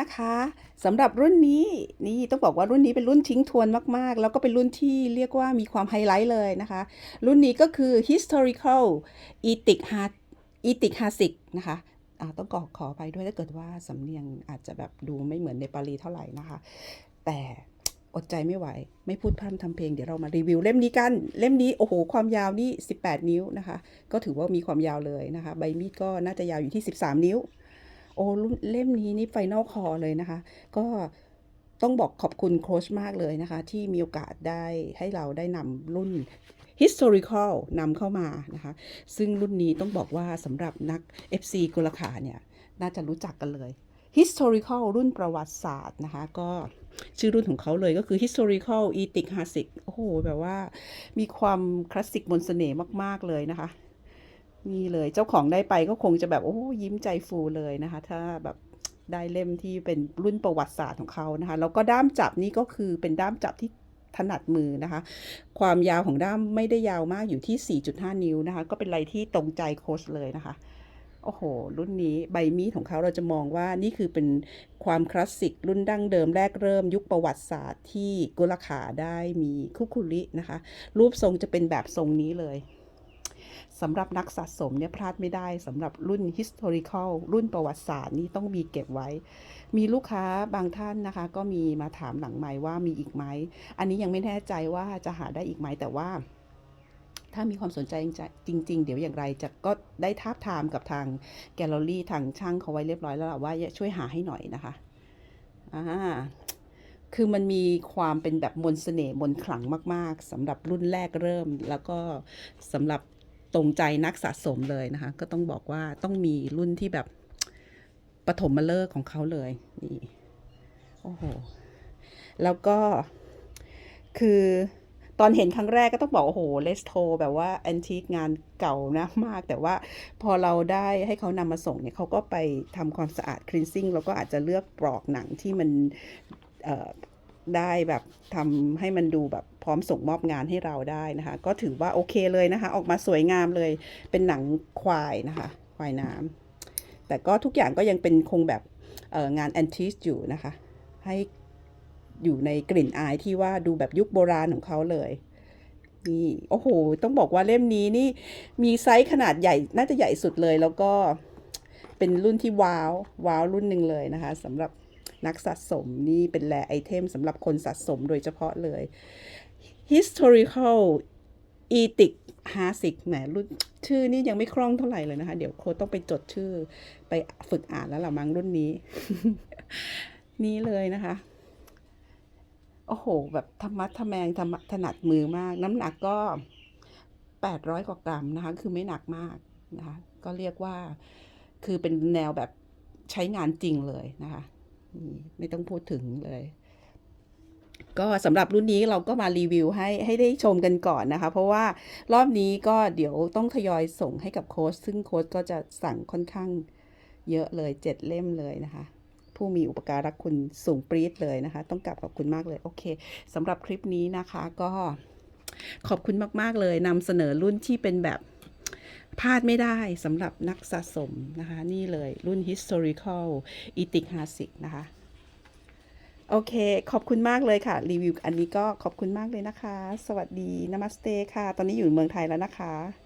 นะคะสำหรับรุ่นนี้นี่ต้องบอกว่ารุ่นนี้เป็นรุ่นทิ้งทวนมากๆ แล้วก็เป็นรุ่นที่เรียกว่ามีความไฮไลท์เลยนะคะ รุ่นนี้ก็คือ historical ethic hard ethic h a s i c นะคะต้องขอขอไปด้วยถ้าเกิดว่าสำเนียงอาจจะแบบดูไม่เหมือนในปารีเท่าไหร่นะคะ แต่อดใจไม่ไหว ไม่พูดพร่ำทำเพลงเดี๋ยวเรามารีวิวเล่มนี้กัน เล่มนี้โอ้โห ความยาวนี่ 18 นิ้วนะคะ ก็ถือว่ามีความยาวเลยนะคะ ใบมีดก็น่าจะยาวอยู่ที่ 13 นิ้ว อ้รุ่นเล่มนี้นี่ไฟนอลคอเลยนะคะ ก็ต้องบอกขอบคุณโค้ชมากเลยนะคะ ที่มีโอกาสได้ให้เราได้นำรุ่น historical นำเข้ามานะคะ ซึ่งรุ่นนี้ต้องบอกว่าสำหรับนัก FC กุลขาเนี่ย น่าจะรู้จักกันเลย historical รุ่นประวัติศาสตร์นะคะ ก็ชื่อรุ่นของเขาเลยก็คือ historical ethic h a s i c โอ้โห แบบว่ามีความคลาสสิกมนเสน่ห์มาก ๆ เลยนะคะ นี่เลยเจ้าของได้ไปก็คงจะแบบโอ้ยิ้มใจฟูเลยนะคะ ถ้าแบบได้เล่มที่เป็นรุ่นประวัติศาสตร์ของเขานะคะ แล้วก็ด้ามจับนี่ก็คือเป็นด้ามจับที่ถนัดมือนะคะ ความยาวของด้ามไม่ได้ยาวมากอยู่ที่ 4.5 นิ้วนะคะ ก็เป็นอะไรที่ตรงใจโค้ชเลยนะคะ โอ้โห รุ่นนี้ใบมีดของเขาเราจะมองว่านี่คือเป็นความคลาสสิกรุ่นดั้งเดิมแรกเริ่มยุคประวัติศาสตร์ที่กุลขาได้มีคุคุรินะคะ รูปทรงจะเป็นแบบทรงนี้เลย สำหรับนักสะสมเนี่ยพลาดไม่ได้สำหรับรุ่น historical รุ่นประวัติศาสตร์นี่ต้องมีเก็บไว้ มีลูกค้าบางท่านนะคะ ก็มีมาถามหลังไม้ว่ามีอีกไหม อันนี้ยังไม่แน่ใจว่าจะหาได้อีกไหมแต่ว่าถ้ามีความสนใจจริง ๆ เดี๋ยวอย่างไรจะก็ได้ทาบทามกับทางแกลเลอรี่ทางช่างเขาไว้เรียบร้อยแล้วล่ะว่าช่วยหาให้หน่อยนะคะอ่าคือมันมีความเป็นแบบมนต์เสน่ห์มนขลังมาก ๆสำหรับรุ่นแรกเริ่ม แล้วก็สำหรับ ตรงใจนักสะสมเลยนะคะ ก็ต้องบอกว่าต้องมีรุ่นที่แบบปฐมฤกษ์ของเขาเลยนี่โอ้โหแล้วก็คือตอนเห็นครั้งแรกก็ต้องบอกโอ้โหเลสโทแบบว่าแอนทิกงานเก่านะมาก แต่ว่าพอเราได้ให้เขานำมาส่งเนี่ยเขาก็ไปทำความสะอาดคลีนซิ่งแล้วก็อาจจะเลือกปลอกหนังที่มันได้แบบทำให้มันดูแบบ พร้อมส่งมอบงานให้เราได้นะคะ ก็ถือว่าโอเคเลยนะคะ ออกมาสวยงามเลยเป็นหนังควายนะคะ ควายน้ำแต่ก็ทุกอย่างก็ยังเป็นคงแบบงานแอนทิสอยู่นะคะ ให้อยู่ในกลิ่นอายที่ว่าดูแบบยุคโบราณของเขาเลยนี่โอ้โห ต้องบอกว่าเล่มนี้นี่มีไซส์ขนาดใหญ่น่าจะใหญ่สุดเลยแล้วก็เป็นรุ่นที่ว้าว ว้าวรุ่นหนึ่งเลยนะคะสำหรับ นักสะสมนี่เป็นแลไอเทมสำหรับคนสะสมโดยเฉพาะเลย historical ethic h a s i c แหมรุ่นชื่อนี่ยังไม่คล่องเท่าไหร่เลยนะคะ เดี๋ยวโคต้องไปจดชื่อไปฝึกอ่านแล้วล่ะมั้งรุ่นนี้ นี่เลยนะคะ โอ้โห แบบธรรมะทแมงธรรมะถนัดมือมาก น้ำหนักก็800กว่ากรัมนะคะ คือไม่หนักมากนะคะ ก็เรียกว่าคือเป็นแนวแบบใช้งานจริงเลยนะคะ ไม่ต้องพูดถึงเลย ก็สำหรับรุ่นนี้เราก็มารีวิวให้ให้ได้ชมกันก่อนนะคะ เพราะว่ารอบนี้ก็เดี๋ยวต้องทยอยส่งให้กับโค้ชซึ่งโค้ชก็จะสั่งค่อนข้างเยอะเลยเจ็ดเล่มเลยนะคะ ผู้มีอุปการะคุณสูงปรี๊ดเลยนะคะ ต้องกลับขอบคุณมากเลยโอเคสำหรับคลิปนี้นะคะก็ขอบคุณมาก ๆ เลยนำเสนอรุ่นที่เป็นแบบ พลาดไม่ได้สำหรับนักสะสมนะคะ นี่เลยรุ่น historical ethic h a s i c นะคะ โอเค ขอบคุณมากเลยค่ะ รีวิวอันนี้ก็ขอบคุณมากเลยนะคะ สวัสดี นามัสเตค่ะ ตอนนี้อยู่เมืองไทยแล้วนะคะ